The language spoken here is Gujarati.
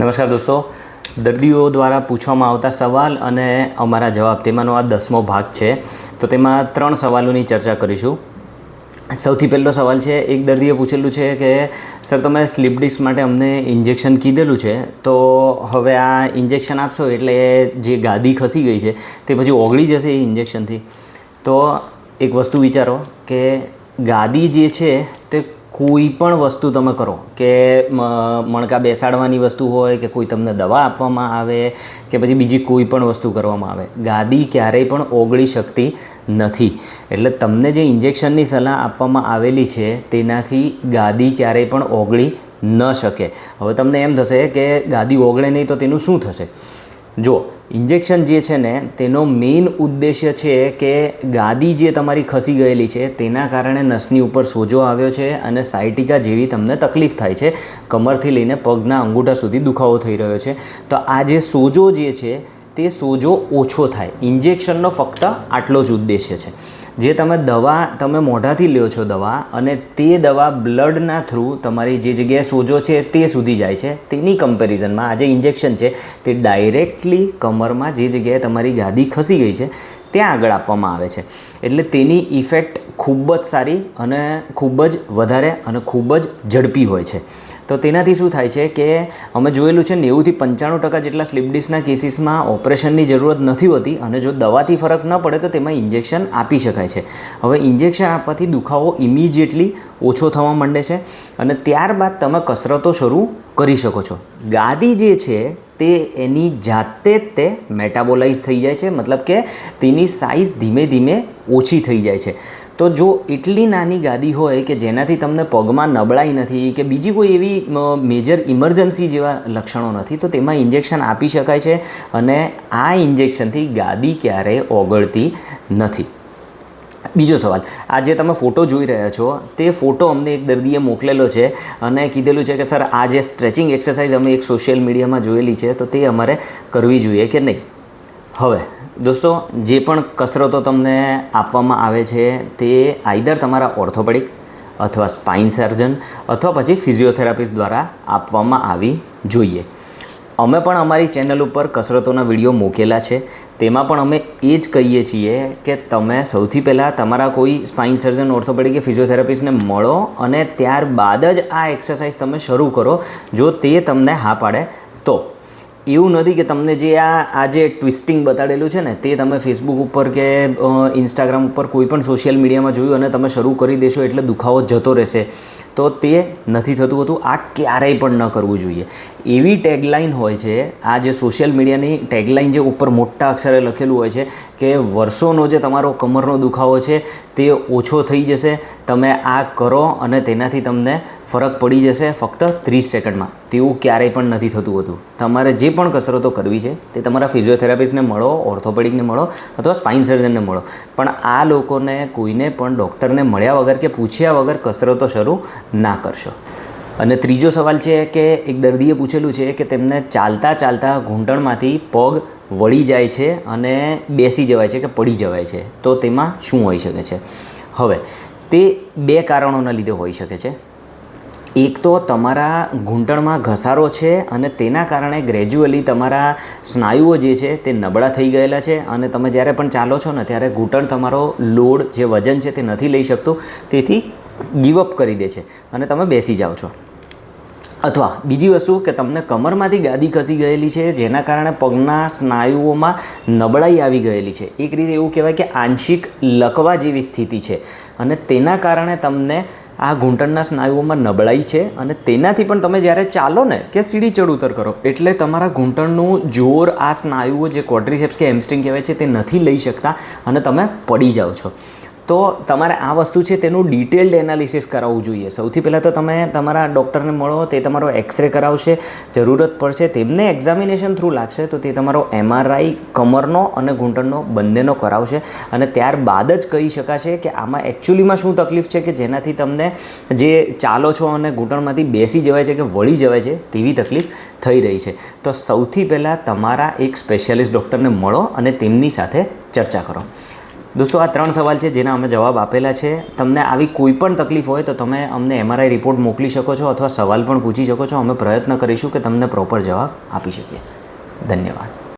નમસ્કાર દોસ્તો. દર્દીઓ દ્વારા પૂછવામાં આવતા સવાલ અને અમારા જવાબ તેમાંનો આ દસમો ભાગ છે. તો તેમાં ત્રણ સવાલોની ચર્ચા કરીશું. સૌથી પહેલો સવાલ છે, એક દર્દીએ પૂછેલું છે કે, સર, તમે સ્લીપ ડિસ્ક માટે અમને ઇન્જેક્શન કીધેલું છે, તો હવે આ ઇન્જેક્શન આપશો એટલે જે ગાદી ખસી ગઈ છે, તે પછી ઓગળી જશે એ ઇન્જેક્શનથી? તો એક વસ્તુ વિચારો કે ગાદી જે છે તે કોઈ પણ વસ્તુ તમે કરો કે મણકા બેસાડવાની વસ્તુ હોય કે કોઈ તમને દવા આપવામાં આવે કે પછી બીજી કોઈ પણ વસ્તુ કરવામાં આવે, ગાદી ક્યારેય પણ ઓગળી શકતી નથી. એટલે તમને જે ઇન્જેક્શનની સલાહ આપવામાં આવેલી છે તેનાથી ગાદી ક્યારેય પણ ઓગળી ન શકે. હવે તમને એમ થશે કે ગાદી ઓગળે નહીં તો તેનું શું થશે? જો ઇન્જેક્શન જે છે ને, તેનો મેઇન ઉદ્દેશ્ય છે કે ગાદી જે તમારી ખસી ગયેલી છે, તેના કારણે નસની ઉપર સોજો આવ્યો છે અને સાયટિકા જેવી તમને તકલીફ થાય છે. કમરથી લઈને પગના અંગૂઠા સુધી દુખાવો થઈ રહ્યો છે. તો આ જે સોજો જે છે તે સોજો ઓછો થાય. ઇન્જેક્શનનો ફક્ત આટલો જ ઉદ્દેશ્ય છે. જે તમે દવા, તમે મોઢાથી લ્યો છો દવા અને તે દવા બ્લડના થ્રુ તમારી જે જગ્યાએ સોજો છે તે સુધી જાય છે. તેની કમ્પેરિઝનમાં આ જે ઇન્જેક્શન છે તે ડાયરેક્ટલી કમરમાં જે જગ્યાએ તમારી ગાદી ખસી ગઈ છે ત્યાં આગળ આપવામાં આવે છે. એટલે તેની ઇફેક્ટ ખૂબ જ સારી અને ખૂબ જ વધારે અને ખૂબ જ ઝડપી હોય છે. તો તેનાથી શું થાય છે કે અમે જોયેલું છે નેવુંથી પંચાણું ટકા જેટલા સ્લીપ ડિસ્કના કેસીસમાં ઓપરેશનની જરૂરત નથી હોતી અને જો દવાથી ફરક ન પડે તો તેમાં ઇન્જેક્શન આપી શકાય છે. હવે ઇન્જેક્શન આપવાથી દુખાવો ઇમિજિએટલી ઓછો થવા માંડે છે અને ત્યારબાદ તમે કસરતો શરૂ કરી શકો છો. ગાદી જે છે તે એની જાતે જ તે મેટાબોલાઇઝ થઈ જાય છે, મતલબ કે તેની સાઇઝ ધીમે ધીમે ઓછી થઈ જાય છે. તો જો એટલી નાની ગાદી હોય કે જેનાથી તમને પગમાં નબળાઈ નથી કે બીજી કોઈ એવી મેજર ઇમરજન્સી જેવા લક્ષણો નથી, તો તેમાં ઇન્જેક્શન આપી શકાય છે અને આ ઇન્જેક્શનથી ગાદી ક્યારેય ઓગળતી નથી. બીજો સવાલ, આ જે તમે ફોટો જોઈ રહ્યા છો, તે ફોટો અમને એક દર્દીએ મોકલેલો છે અને કીધેલું છે કે, સર, આ જે સ્ટ્રેચિંગ એક્સરસાઇઝ અમે એક સોશિયલ મીડિયામાં જોયેલી છે, તો તે અમારે કરવી જોઈએ કે નહીં? હવે દોસ્તો, જે પણ કસરતો તમને આપવામાં આવે છે, તે આઈદર તમારા ઓર્થોપેડિક અથવા સ્પાઇન સર્જન અથવા પછી ફિઝિયોથેરાપિસ્ટ દ્વારા આપવામાં આવી જોઈએ. અમે પણ અમારી ચેનલ ઉપર કસરતોના વીડિયો મૂકેલા છે. તેમાં પણ અમે એ જ કહીએ છીએ કે તમે સૌથી પહેલાં તમારા કોઈ સ્પાઇન સર્જન, ઓર્થોપેડિક કે ફિઝિયોથેરાપિસ્ટને મળો અને ત્યારબાદ જ આ એક્સરસાઇઝ તમે શરૂ કરો, જો તે તમને હા પાડે તો. એવું નથી કે તમને જે આ આ જે ટ્વિસ્ટિંગ બતાડેલું છે ને, તે તમે ફેસબુક ઉપર કે ઇન્સ્ટાગ્રામ ઉપર કોઈ પણ સોશિયલ મીડિયામાં જોયું અને તમે શરૂ કરી દેશો એટલે દુખાવો જતો રહેશે. તો તે નથી થતું હતું. આ ક્યારેય પણ ન કરવું જોઈએ. એવી ટેગલાઇન હોય છે, આ જે સોશિયલ મીડિયાની ટેગલાઇન જે ઉપર મોટા અક્ષરે લખેલું હોય છે કે વર્ષોનો જે તમારો કમરનો દુખાવો છે તે ઓછો થઈ જશે, તમે આ કરો અને તેનાથી તમને ફરક પડી જશે ફક્ત ત્રીસ સેકન્ડમાં. તેવું ક્યારેય પણ નથી થતું હોતું. તમારે જે પણ કસરતો કરવી છે તે તમારા ફિઝિયોથેરાપિસ્ટને મળો ઓર્થોપેડિકને મળો અથવા સ્પાઇન સર્જનને મળો. પણ આ લોકોને કોઈને પણ ડૉક્ટરને મળ્યા વગર કે પૂછ્યા વગર કસરતો શરૂ ના કરશો. અને ત્રીજો સવાલ છે કે એક દર્દીએ પૂછેલું છે કે તેમને ચાલતા ચાલતા ઘૂંટણમાંથી પગ વળી જાય છે અને બેસી જવાય છે કે પડી જવાય છે. તો તેમાં શું હોઈ શકે છે? હવે, તે બે કારણોના લીધે હોઈ શકે છે. એક તો તમારા ઘૂંટણમાં ઘસારો છે અને તેના કારણે ગ્રેજ્યુઅલી તમારા સ્નાયુઓ જે છે તે નબળા થઈ ગયેલા છે અને તમે જ્યારે પણ ચાલો છો ને ત્યારે ઘૂંટણ તમારો લોડ જે વજન છે તે નથી લઈ શકતું. તેથી ગીવઅપ કરી દે છે અને તમે બેસી જાઓ છો. અથવા બીજી વસ્તુ કે તમને કમરમાંથી ગાદી ખસી ગયેલી છે, જેના કારણે પગના સ્નાયુઓમાં નબળાઈ આવી ગયેલી છે. એક રીતે એવું કહેવાય કે આંશિક લકવા જેવી સ્થિતિ છે. અને તેના કારણે તમને આ ઘૂંટણના સ્નાયુઓમાં નબળાઈ છે અને તેનાથી પણ તમે જ્યારે ચાલો ને કે સીડી ચડ ઉતર કરો, એટલે તમારા ઘૂંટણનું જોર આ સ્નાયુઓ જે ક્વોડ્રીસેપ્સ કે હેમસ્ટ્રિંગ કહેવાય છે તે નથી લઈ શકતા અને તમે પડી જાઓ છો. તો તમારે આ વસ્તુ છે તેનું ડિટેલ્ડ એનાલિસિસ કરાવવું જોઈએ. સૌથી પહેલાં તો તમે તમારા ડૉક્ટરને મળો, તે તમારો એક્સરે કરાવશે. જરૂરત પડશે તેમને એક્ઝામિનેશન થ્રુ લાગશે, તો તે તમારો એમઆરઆઈ કમરનો અને ઘૂંટણનો બંનેનો કરાવશે. અને ત્યારબાદ જ કહી શકાશે કે આમાં એકચ્યુઅલીમાં શું તકલીફ છે કે જેનાથી તમને જે ચાલો છો અને ઘૂંટણમાંથી બેસી જવાય છે કે વળી જવાય છે, તેવી તકલીફ થઈ રહી છે. તો સૌથી પહેલાં તમારા એક સ્પેશિયાલિસ્ટ ડૉક્ટરને મળો અને તેમની સાથે ચર્ચા કરો. દોસ્તો, આ ત્રણ સવાલ છે જેના અમે જવાબ આપેલા છે. તમને આવી કોઈ પણ તકલીફ હોય તો તમે અમને એમઆરઆઈ રિપોર્ટ મોકલી શકો છો અથવા સવાલ પણ પૂછી શકો છો. અમે પ્રયત્ન કરીશું કે તમને પ્રોપર જવાબ આપી શકીએ. ધન્યવાદ.